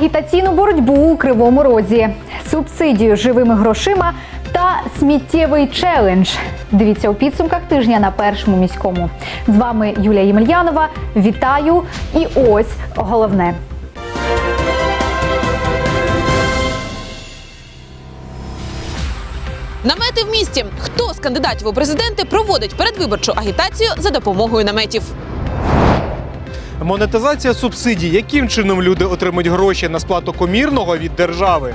агітаційну боротьбу у кривому розі, субсидію живими грошима та сміттєвий челендж. Дивіться у підсумках тижня на першому міському. З вами Юлія Ємельянова. Вітаю! І ось головне. Намети в місті. Хто з кандидатів у президенти проводить передвиборчу агітацію за допомогою наметів? Монетизація субсидій. Яким чином люди отримують гроші на сплату комірного від держави?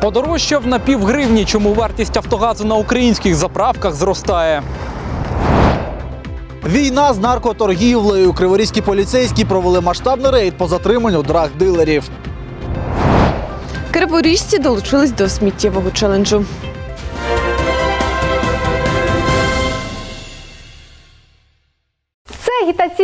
Подорожчав на півгривні, чому вартість Автогазу на українських заправках зростає. Війна з наркоторгівлею. Криворізькі поліцейські провели масштабний рейд по затриманню драг-дилерів. Криворіжці долучились до сміттєвого челенджу.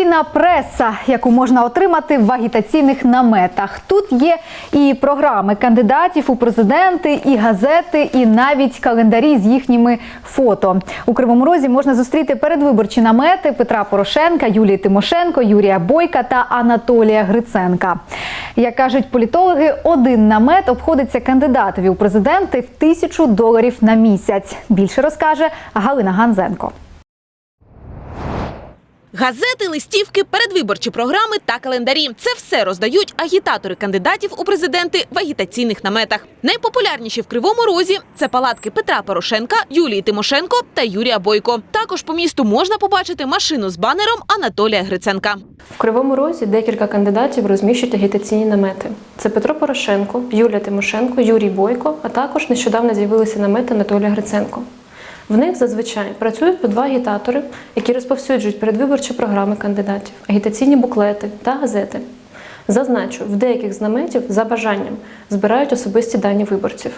Агітаційна преса, яку можна отримати в агітаційних наметах. Тут є і програми кандидатів у президенти, і газети, і навіть календарі з їхніми фото. У Кривому Розі можна зустріти передвиборчі намети Петра Порошенка, Юлії Тимошенко, Юрія Бойка та Анатолія Гриценка. Як кажуть політологи, один намет обходиться кандидатові у президенти в тисячу доларів на місяць. Більше розкаже Галина Ганзенко. Газети, листівки, передвиборчі програми та календарі це все роздають агітатори кандидатів у президенти в агітаційних наметах. Найпопулярніші в кривому розі це палатки Петра Порошенка, Юлії Тимошенко та Юрія Бойко. Також по місту можна побачити машину з банером Анатолія Гриценка. В Кривому Розі декілька кандидатів розміщують агітаційні намети. Це Петро Порошенко, Юлія Тимошенко, Юрій Бойко, а також нещодавно з'явилися намети Анатолія Гриценко. В них зазвичай працюють по два агітатори, які розповсюджують передвиборчі програми кандидатів, агітаційні буклети та газети. Зазначу, в деяких знаметів за бажанням збирають особисті дані виборців.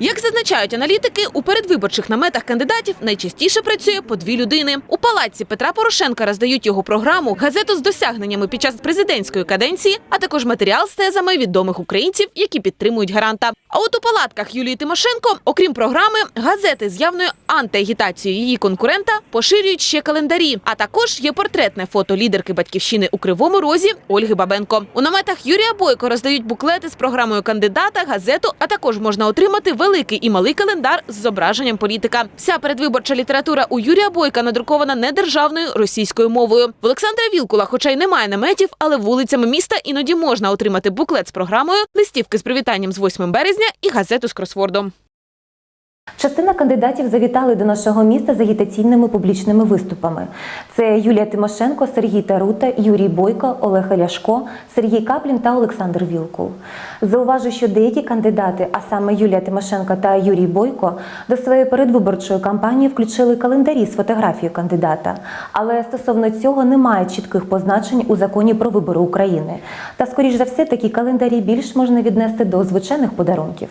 Як зазначають аналітики, у передвиборчих наметах кандидатів найчастіше працює по дві людини. У палаці Петра Порошенка роздають його програму, газету з досягненнями під час президентської каденції, а також матеріал з тезами відомих українців, які підтримують гаранта. А от у палатках Юлії Тимошенко, окрім програми, газети з явною антиагітацією її конкурента поширюють ще календарі. А також є портретне фото лідерки батьківщини у Кривому Розі Ольги Бабенко. У наметах Юрія Бойко роздають буклети з програмою кандидата, газету, а також можна отримати великий і малий календар з зображенням політика. Вся передвиборча література у Юрія Бойка надрукована недержавною російською мовою. В Олександра Вілкула, хоча й немає наметів, але вулицями міста іноді можна отримати буклет з програмою, листівки з привітанням з 8 березня і газету з кросвордом. Частина кандидатів завітали до нашого міста з агітаційними публічними виступами. Це Юлія Тимошенко, Сергій Тарута, Юрій Бойко, Олег Ляшко, Сергій Каплін та Олександр Вілкул. Зауважу, що деякі кандидати, а саме Юлія Тимошенко та Юрій Бойко, до своєї передвиборчої кампанії включили календарі з фотографією кандидата. Але стосовно цього немає чітких позначень у законі про вибори України. Та, скоріш за все, такі календарі більш можна віднести до звичайних подарунків.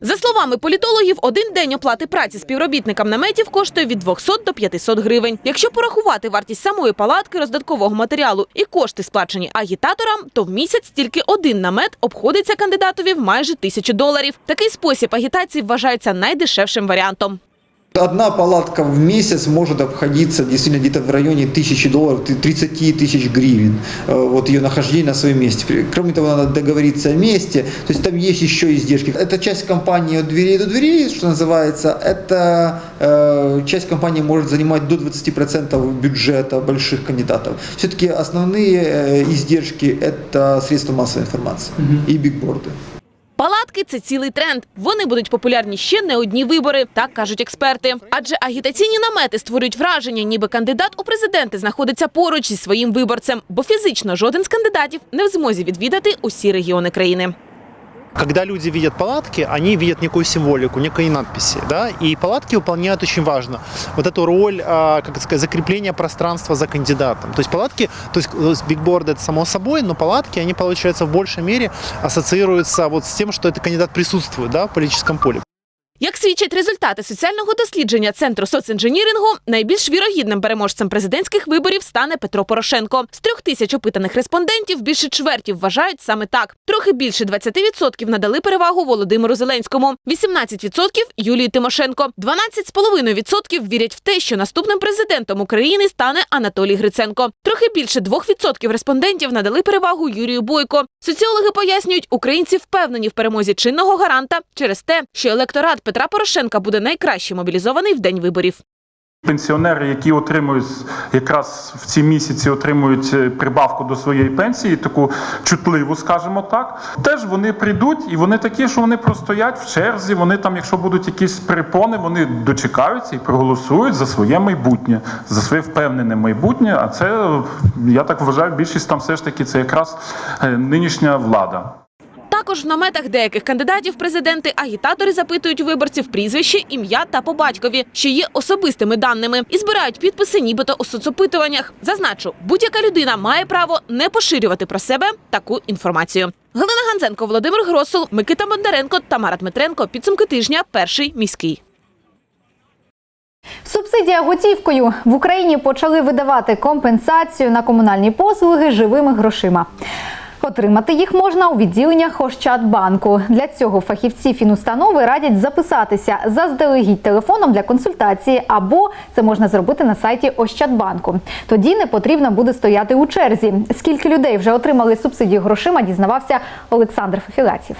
За словами політологів, один день оплати праці співробітникам наметів коштує від 200 до 500 гривень. Якщо порахувати вартість самої палатки, роздаткового матеріалу і кошти, сплачені агітаторам, то в місяць тільки один намет обходиться кандидатові в майже тисячу доларів. Такий спосіб агітації вважається найдешевшим варіантом. Одна палатка в месяц может обходиться действительно где-то в районе тысячи долларов, 30 тысяч гривен, э, вот ее нахождение на своем месте. Кроме того, надо договориться о месте, то есть там есть еще издержки. Это часть компании от дверей до дверей, что называется, это э, часть компании может занимать до 20% бюджета больших кандидатов. Все-таки основные э, издержки это средства массовой информации и бигборды. Палатки це цілий тренд. Вони будуть популярні ще не одні вибори, так кажуть експерти. Адже агітаційні намети створюють враження, ніби кандидат у президенти знаходиться поруч зі своїм виборцем, бо фізично жоден з кандидатів не в змозі відвідати усі регіони країни. Когда люди видят палатки, они видят некую символику, некие надписи, да, и палатки выполняют очень важно вот эту роль, а, как сказать, закрепления пространства за кандидатом. То есть палатки, то есть э, бигборды это само собой, но палатки, они, получается, в большей мере ассоциируются вот с тем, что этот кандидат присутствует, да, в политическом поле. Як свідчать результати соціального дослідження Центру соцінженірингу, найбільш вірогідним переможцем президентських виборів стане Петро Порошенко. З трьох тисяч опитаних респондентів більше чверті вважають саме так. Трохи більше 20% надали перевагу Володимиру Зеленському, 18% – Юлії Тимошенко, 12,5% вірять в те, що наступним президентом України стане Анатолій Гриценко. Трохи більше 2% респондентів надали перевагу Юрію Бойко. Соціологи пояснюють, українці впевнені в перемозі чинного гаранта через те, що електорат Петра Порошенка буде найкраще мобілізований в день виборів. Пенсіонери, які отримують якраз в ці місяці отримують е, прибавку до своєї пенсії, таку чутливу, скажімо так, теж вони прийдуть і вони такі, що вони простоять в черзі. Вони там, якщо будуть якісь перепони, вони дочекаються і проголосують за своє майбутнє, за своє впевнене майбутнє. А це я так вважаю, більшість там все ж таки це якраз е, нинішня влада. Також в наметах деяких кандидатів президенти агітатори запитують виборців прізвище, ім'я та по батькові, що є особистими даними, і збирають підписи, нібито у соцопитуваннях. Зазначу, будь-яка людина має право не поширювати про себе таку інформацію. Галина Ганзенко, Володимир Гросул, Микита Бондаренко, Тамара Дмитренко. Підсумки тижня. Перший міський. Субсидія готівкою в Україні почали видавати компенсацію на комунальні послуги живими грошима. Отримати їх можна у відділеннях Ощадбанку. Для цього фахівці фінустанови радять записатися заздалегідь телефоном для консультації, або це можна зробити на сайті Ощадбанку. Тоді не потрібно буде стояти у черзі. Скільки людей вже отримали субсидію грошима, дізнавався Олександр Фефілатів.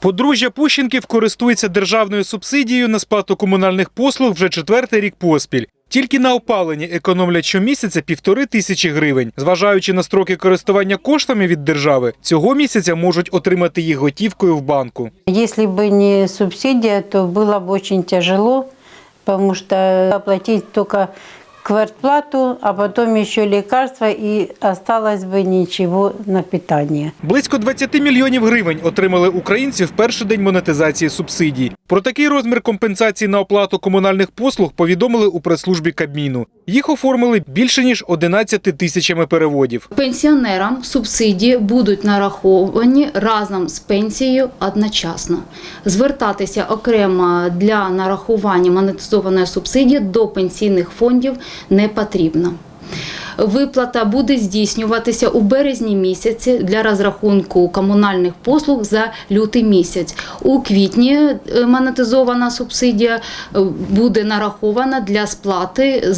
Подружжя Пущенків користується державною субсидією на сплату комунальних послуг вже четвертий рік поспіль. Тільки на опаленні економлять щомісяця півтори тисячі гривень. Зважаючи на строки користування коштами від держави, цього місяця можуть отримати їх готівкою в банку. Если бы не субсидия, то было бы очень тяжело, потому что оплатить только квартплату, а потом еще лекарства, и осталось бы ничего на питание. Близько 20 мільйонів гривень отримали українці в перший день монетизації субсидій. Про такий розмір компенсації на оплату комунальних послуг повідомили у прес-службі Кабміну. Їх оформили більше ніж 11 тисячами переводів. Пенсіонерам субсидії будуть нараховані разом з пенсією одночасно. Звертатися окремо для нарахування монетизованої субсидії до пенсійних фондів не потрібно. Виплата буде здійснюватися у березні місяці для розрахунку комунальних послуг за лютий місяць. У квітні е, монетизована субсидія е, буде нарахована для сплати е,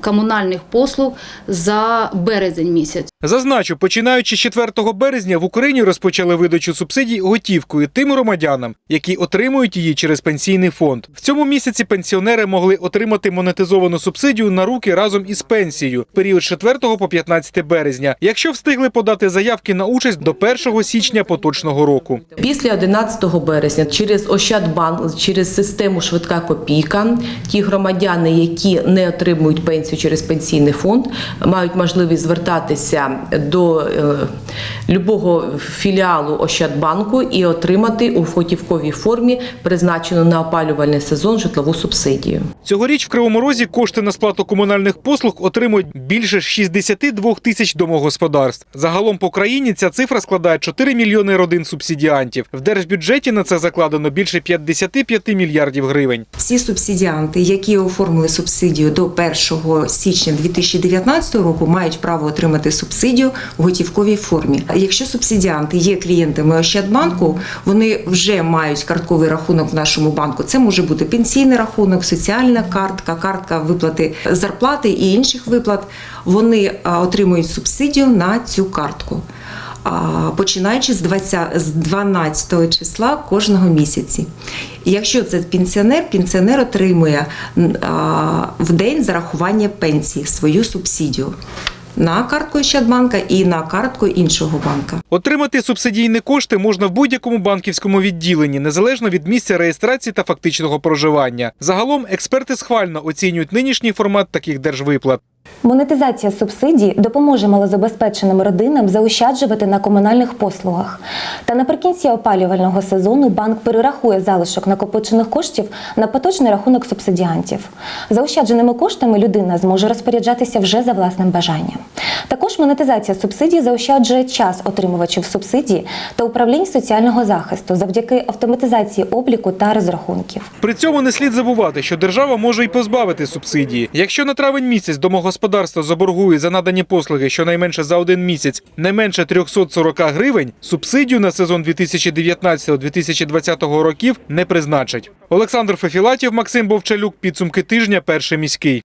комунальних послуг за березень місяць. Зазначу, починаючи з 4 березня в Україні розпочали видачу субсидій готівкою тим громадянам, які отримують її через пенсійний фонд. В цьому місяці пенсіонери могли отримати монетизовану субсидію на руки разом із пенсією період 4 по 15 березня, якщо встигли подати заявки на участь до 1 січня поточного року. Після 11 березня через Ощадбанк, через систему Швидка копійка, ті громадяни, які не отримують пенсію через пенсійний фонд, мають можливість звертатися до е, любого філіалу Ощадбанку і отримати у готівковій формі призначену на опалювальний сезон житлову субсидію. Цьогоріч в Кривому Розі кошти на сплату комунальних послуг отримують більше 62 тисяч домогосподарств. Загалом по країні ця цифра складає 4 мільйони родин субсидіантів. В держбюджеті на це закладено більше 55 мільярдів гривень. Всі субсидіанти, які оформили субсидію до 1 січня 2019 року, мають право отримати субсидію в готівковій формі. Якщо субсидіанти є клієнтами Ощадбанку, вони вже мають картковий рахунок в нашому банку. Це може бути пенсійний рахунок, соціальна картка, картка виплати зарплати і інших виплат. Вони отримують субсидію на цю картку. Починаючи з 20, з 12 числа кожного місяці. Якщо це пенсіонер, пенсіонер отримує в день зарахування пенсії свою субсидію на картку Ощадбанка і на картку іншого банка. Отримати субсидійні кошти можна в будь-якому банківському відділенні, незалежно від місця реєстрації та фактичного проживання. Загалом експерти схвально оцінюють нинішній формат таких держвиплат. Монетизація субсидій допоможе малозабезпеченим родинам заощаджувати на комунальних послугах. Та наприкінці опалювального сезону банк перерахує залишок накопичених коштів на поточний рахунок субсидіантів. Заощадженими коштами людина зможе розпоряджатися вже за власним бажанням. Також монетизація субсидій заощаджує час отримувачів субсидії та управлінь соціального захисту завдяки автоматизації обліку та розрахунків. При цьому не слід забувати, що держава може й позбавити субсидії. Якщо на травень місяць домогосподарство заборгує за надані послуги щонайменше за один місяць не менше 340 гривень, субсидію на сезон 2019-2020 років не призначить. Олександр Фефілатів, Максим Бовчалюк. Підсумки тижня. Перший міський.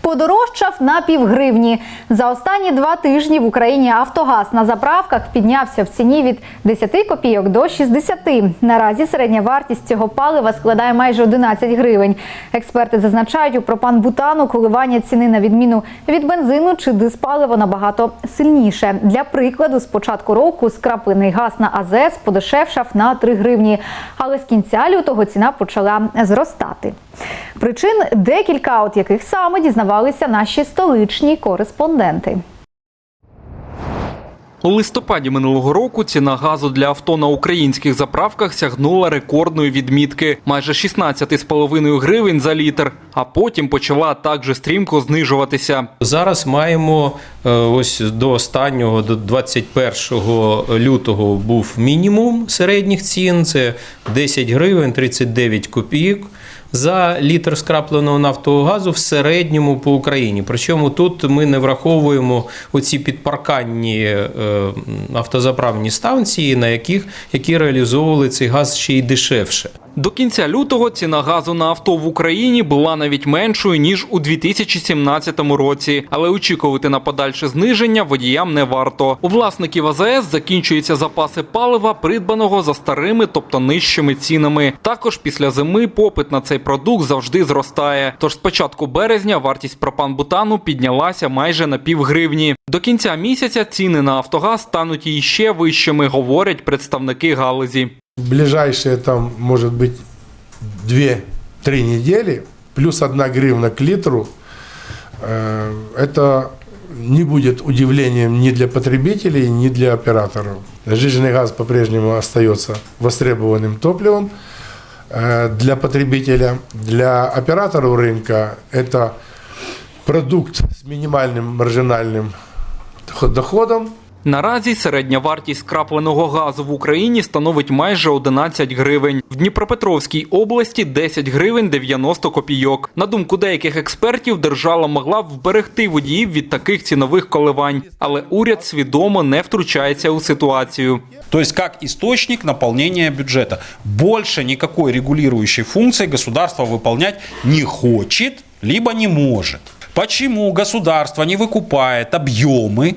Подорожчав на півгривні. За останні два тижні в Україні Автогаз на заправках піднявся в ціні від 10 копійок до 60. Наразі середня вартість цього палива складає майже 11 гривень. Експерти зазначають, у пропан-бутану коливання ціни на відміну від бензину чи диспалива набагато сильніше. Для прикладу, з початку року скраплений газ на АЗС подешевшав на 3 гривні, але з кінця лютого ціна почала зростати. Причин декілька, от яких саме дізнавалися наші столичні кореспонденти. У листопаді минулого року ціна газу для авто на українських заправках сягнула рекордної відмітки майже 16,5 гривень за літр, а потім почала також стрімко знижуватися. Зараз маємо е, ось до останнього, до 21 лютого був мінімум середніх цін. Це 10 гривень 39 копійок за літр скрапленого нафтового газу в середньому по Україні. Причому тут ми не враховуємо оці підпарканні е, автозаправні станції, на яких які реалізовували цей газ ще й дешевше. До кінця лютого ціна газу на авто в Україні була навіть меншою ніж у 2017 році, але очікувати на подальше зниження водіям не варто. У власників АЗС закінчуються запаси палива, придбаного за старими, тобто нижчими цінами. Також після зими попит на цей продукт завжди зростає. Тож з початку березня вартість пропан-бутану піднялася майже на півгривні. До кінця місяця ціни на Автогаз стануть іще вищими, говорять представники галузі. Ближайшие там, может быть, 2-3 недели, плюс 1 гривна к литру, э, это не будет удивлением ни для потребителей, ни для операторов. Жиженый газ по-прежнему остается востребованным топливом э, для потребителя. Для операторов рынка это продукт с минимальным маржинальным доходом, Наразі середня вартість скрапленого газу в Україні становить майже 11 гривень. В Дніпропетровській області 10 гривень 90 копійок. На думку деяких експертів, держава могла б вберегти водіїв від таких цінових коливань, але уряд свідомо не втручається у ситуацію. То есть как источник наполнения бюджета. Больше никакой регулирующей функции государство выполнять не хочет, либо не может. Почему государство не выкупает объемы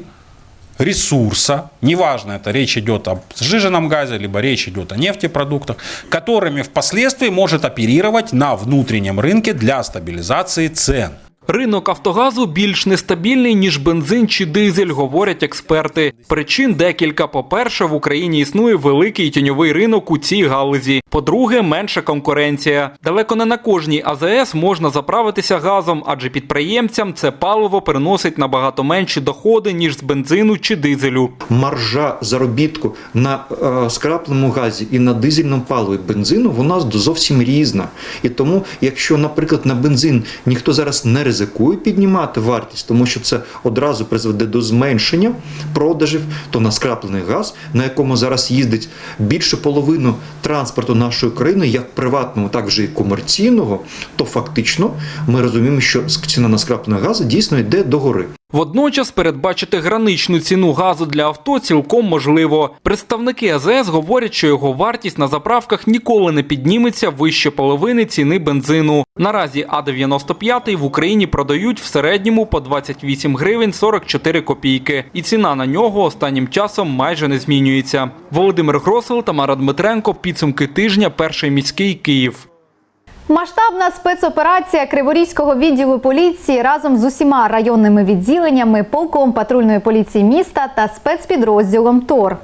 Ресурса, неважно, это речь идет о сжиженном газе, либо речь идет о нефтепродуктах, которыми впоследствии может оперировать на внутреннем рынке для стабилизации цен. Ринок Автогазу більш нестабільний, ніж бензин чи дизель, говорять експерти. Причин декілька. По-перше, в Україні існує великий тіньовий ринок у цій галузі. По-друге, менша конкуренція. Далеко не на кожній АЗС можна заправитися газом, адже підприємцям це паливо приносить набагато менші доходи, ніж з бензину чи дизелю. маржа заробітку на е, скрапленому газі і на дизельному паливі бензину вона зовсім різна. І тому, якщо, наприклад, на бензин ніхто зараз не ризикує піднімати вартість, тому що це одразу призведе до зменшення продажів, то на скраплений газ, на якому зараз їздить більше половину транспорту нашої країни, як приватного, так вже і комерційного, то фактично ми розуміємо, що ціна на скраплений газ дійсно йде догори. Водночас передбачити граничну ціну газу для авто цілком можливо. Представники АЗС говорять, що його вартість на заправках ніколи не підніметься вище половини ціни бензину. Наразі А95 в Україні продають в середньому по 28 гривень 44 копійки, і ціна на нього останнім часом майже не змінюється. Володимир Гросел, Тамара Дмитренко. Підсумки тижня. Перший міський Київ. Масштабна спецоперація Криворізького відділу поліції разом з усіма районними відділеннями, полком патрульної поліції міста та спецпідрозділом ТОР.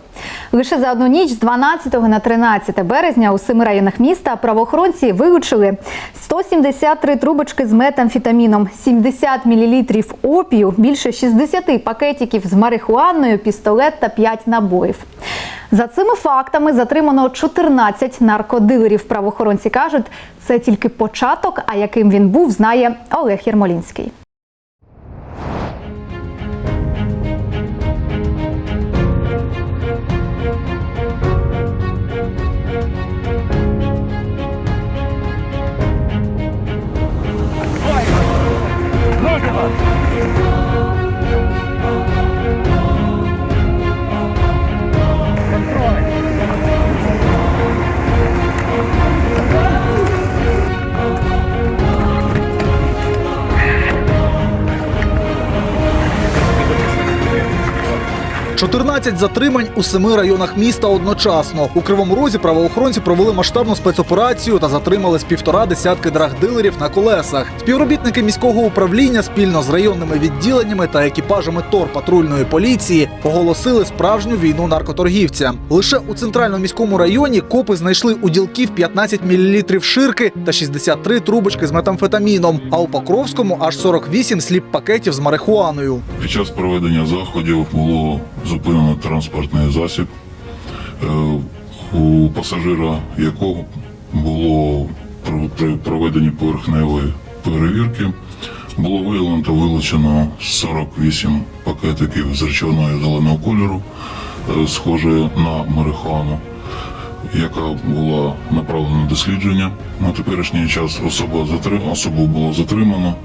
Лише за одну ніч з 12 на 13 березня у семи районах міста правоохоронці вилучили 173 трубочки з метамфетаміном, 70 мл опію, більше 60 пакетиків з марихуаною, пістолет та 5 набоїв. За цими фактами затримано 14 наркодилерів. Правоохоронці кажуть, це тільки початок. А яким він був, знає Олег Єрмолінський. – 14 затримань у семи районах міста одночасно. У Кривому Розі правоохоронці провели масштабну спецоперацію та затримали з півтора десятки драгдилерів на колесах. Співробітники міського управління спільно з районними відділеннями та екіпажами ТОР патрульної поліції оголосили справжню війну наркоторгівцям. Лише у центральному міському районі копи знайшли у ділків 15 мл ширки та 63 трубочки з метамфетаміном. А у Покровському аж 48 сліп пакетів з марихуаною. Під час проведення заходів було зупинено транспортний засіб, е, у пасажира якого було при- проведенні поверхневої перевірки. Було виявлено та вилучено 48 пакетиків з речовиною зеленого кольору, е, схоже на марихуану, яка була направлена на дослідження. На теперішній час особа затри- особу було затримано.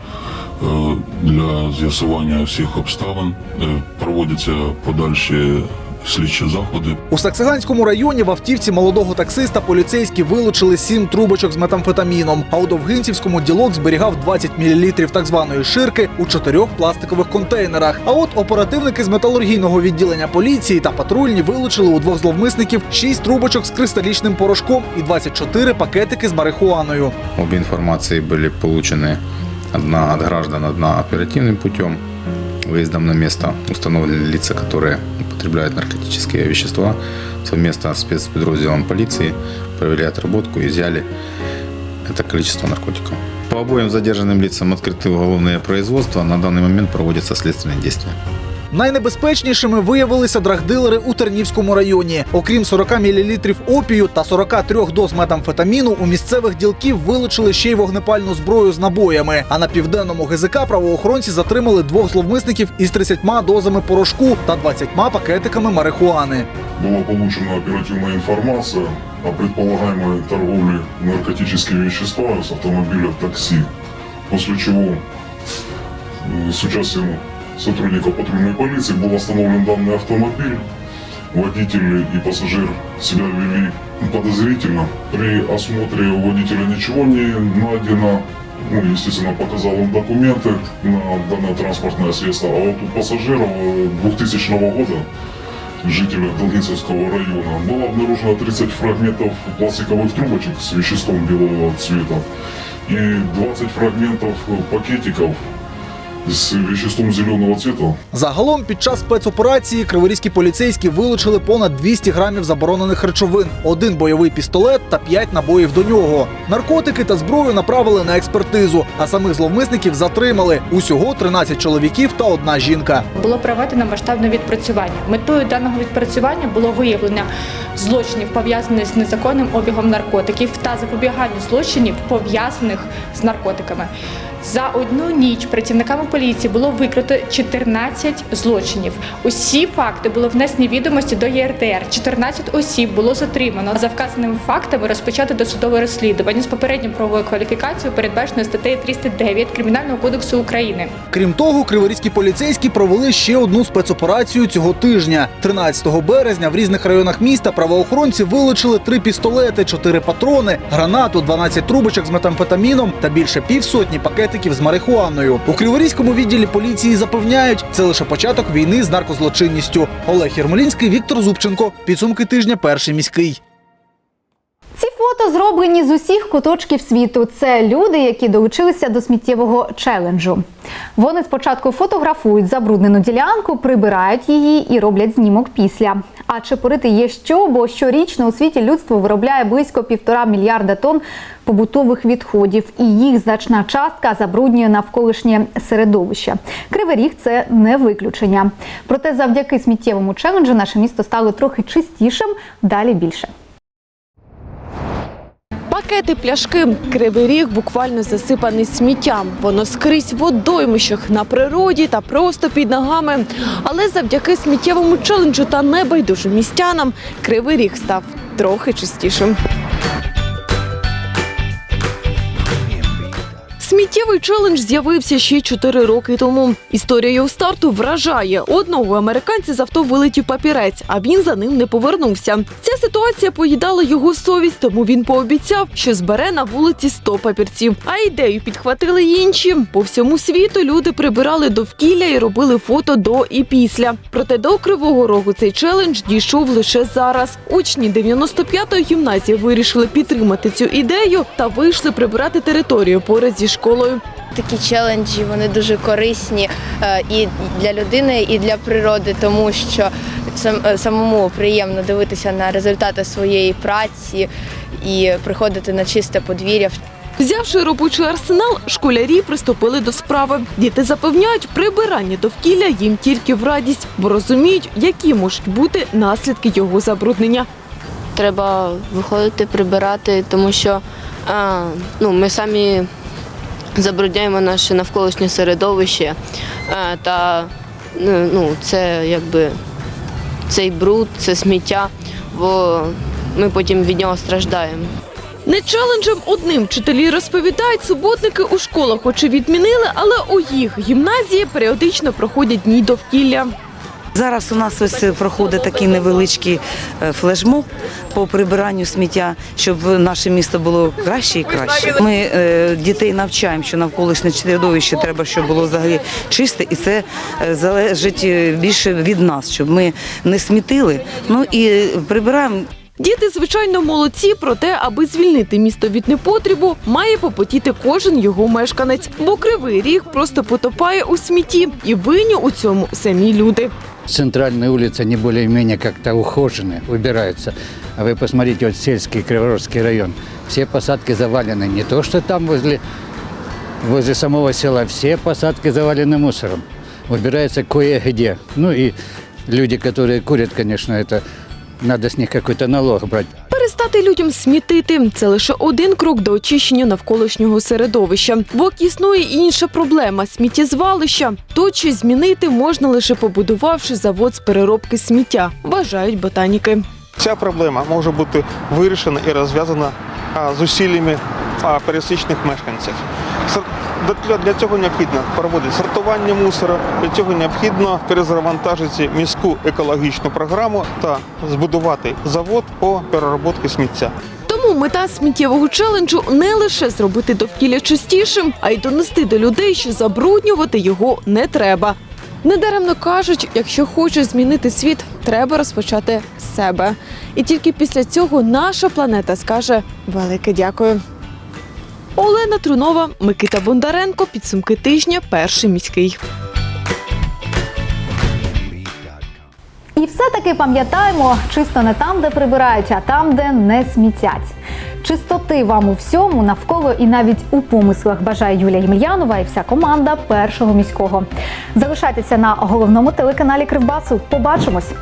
Е, Для з'ясування всіх обставин е, проводяться подальші слідчі заходи. У Саксаганському районі в автівці молодого таксиста поліцейські вилучили сім трубочок з метамфетаміном. А у Довгинцівському ділок зберігав 20 мл так званої ширки у чотирьох пластикових контейнерах. А от оперативники з металургійного відділення поліції та патрульні вилучили у двох зловмисників шість трубочок з кристалічним порошком і 24 пакетики з марихуаною. Обе информации были получены одна от граждан, одна оперативным путем. Выездом на место установлены лица, которые употребляют наркотические вещества. Совместно с спецподразделом полиции провели отработку и изъяли это количество наркотиков. По обоим задержанным лицам открыты уголовные производства. На данный момент проводятся следственные действия. Найнебезпечнішими виявилися драгдилери у Тернівському районі. Окрім 40 мл опію та 43 доз метамфетаміну, у місцевих ділків вилучили ще й вогнепальну зброю з набоями. А на південному ГЗК правоохоронці затримали двох зловмисників із 30 дозами порошку та 20 пакетиками марихуани. Была получена оперативная информация о предполагаемой торговле наркотическими веществами с автомобиля такси, после чего э, с участием сотрудников патрульной полиции был остановлен данный автомобиль. Водитель и пассажир себя вели подозрительно. При осмотре у водителя ничего не найдено. Ну, естественно, показал он документы на данное транспортное средство. А вот у пассажира э, 2000 года жителя Долгинцевского района было обнаружено 30 фрагментов пластиковых трубочек с веществом белого цвета и 20 фрагментов пакетиков с веществом зеленого цвета. Загалом під час спецоперації криворізькі поліцейські вилучили понад 200 грамів заборонених речовин, один бойовий пістолет та 5 набоїв до нього. Наркотики та зброю направили на експертизу, а самих зловмисників затримали. Усього 13 чоловіків та одна жінка. Було проведено масштабне відпрацювання. Метою даного відпрацювання було виявлення злочинів, пов'язаних з незаконним обігом наркотиків та запобігання злочинів, пов'язаних з наркотиками. За одну ніч працівниками поліції було викрито 14 злочинів. Усі факти було внесені відомості до ЄРДР. 14 осіб було затримано. За вказаними фактами розпочато досудове розслідування з попередньою правовою кваліфікацією, передбаченою статтею 309 Кримінального кодексу України. Крім того, криворізькі поліцейські провели ще одну спецоперацію цього тижня. 13 березня в різних районах міста правоохоронці вилучили три пістолети, чотири патрони, гранату, 12 трубочок з метамфетаміном та більше півсотні пакетиків з марихуаною. У криворізькому відділі поліції запевняють, це лише початок війни з наркозлочинністю. Олег Єрмолінський, Віктор Зубченко. Підсумки тижня. Перший міський. Фото зроблені з усіх куточків світу. Це люди, які долучилися до сміттєвого челенджу. Вони спочатку фотографують забруднену ділянку, прибирають її і роблять знімок після. А чепурити є що, бо щорічно у світі людство виробляє близько півтора мільярда тонн побутових відходів, і їх значна частка забруднює навколишнє середовище. Кривий ріг це не виключення. Проте, завдяки сміттєвому челенджу, наше місто стало трохи чистішим. Далі більше. Пакети, пляшки, кривий ріг буквально засипаний сміттям. Воно скрізь в водоймищах, на природі та просто під ногами. Але завдяки сміттєвому челенджу та небайдужим містянам кривий ріг став трохи чистішим. Сміттєвий челендж з'явився ще 4 роки тому. Історія його старту вражає. Одного американця з авто вилетів папірець, а він за ним не повернувся. Ця ситуація поїдала його совість, тому він пообіцяв, що збере на вулиці 100 папірців. А ідею підхватили інші. По всьому світу люди прибирали довкілля і робили фото до і після. Проте до Кривого Рогу цей челендж дійшов лише зараз. Учні 95-ї гімназії вирішили підтримати цю ідею та вийшли прибирати територію поряд зі школою. Такі челенджі вони дуже корисні е, і для людини, і для природи, тому що е, самому приємно дивитися на результати своєї праці і приходити на чисте подвір'я. Взявши робочий арсенал, школярі приступили до справи. Діти запевняють, прибирання довкілля їм тільки в радість, бо розуміють, які можуть бути наслідки його забруднення. Треба виходити прибирати, тому що а, ну, ми самі забрудняємо наше навколишнє середовище. Та ну, ну, це якби цей бруд, це сміття, бо ми потім від нього страждаємо. Не челенджем одним вчителі розповідають, суботники у школах хоч і відмінили, але у їх гімназії періодично проходять дні довкілля. Зараз у нас ось проходить такий невеличкий е, флешмоб по прибиранню сміття, щоб наше місто було краще і краще. Ми е, дітей навчаємо, що навколишнє середовище треба, щоб було взагалі чисте, і це е, залежить е, більше від нас, щоб ми не смітили. Ну і прибираємо Діти, звичайно, молодці, проте, аби звільнити місто від непотрібу, має попотіти кожен його мешканець, бо кривий ріг просто потопає у смітті, і винні у цьому самі люди. Центральные улицы, они более-менее как-то ухожены, убираются. А вы посмотрите, вот сельский Криворожский район, все посадки завалены. Не то, что там возле, возле самого села, все посадки завалены мусором. Убирается кое-где. Ну и люди, которые курят, конечно, это надо с них какой-то налог брать. Перестати людям смітити це лише один крок до очищення навколишнього середовища. Бо існує і інша проблема сміттєзвалища. То чи змінити можна лише побудувавши завод з переробки сміття, вважають ботаніки. Ця проблема може бути вирішена і розв'язана а, зусиллями а, пересічних мешканців. Для, цього необхідно проводити сортування мусору, для цього необхідно перезавантажити міську екологічну програму та збудувати завод по переробці сміття. Тому мета сміттєвого челенджу не лише зробити довкілля чистішим, а й донести до людей, що забруднювати його не треба. Недаремно кажуть, якщо хочеш змінити світ, треба розпочати з себе. І тільки після цього наша планета скаже велике дякую. Олена Трунова, Микита Бондаренко. Підсумки тижня. Перший міський. І все-таки пам'ятаємо, чисто не там, де прибирають, а там, де не смітять. Чистоти вам у всьому навколо і навіть у помислах бажає Юлія Ємельянова і вся команда першого міського. Залишайтеся на головному телеканалі Кривбасу. Побачимось!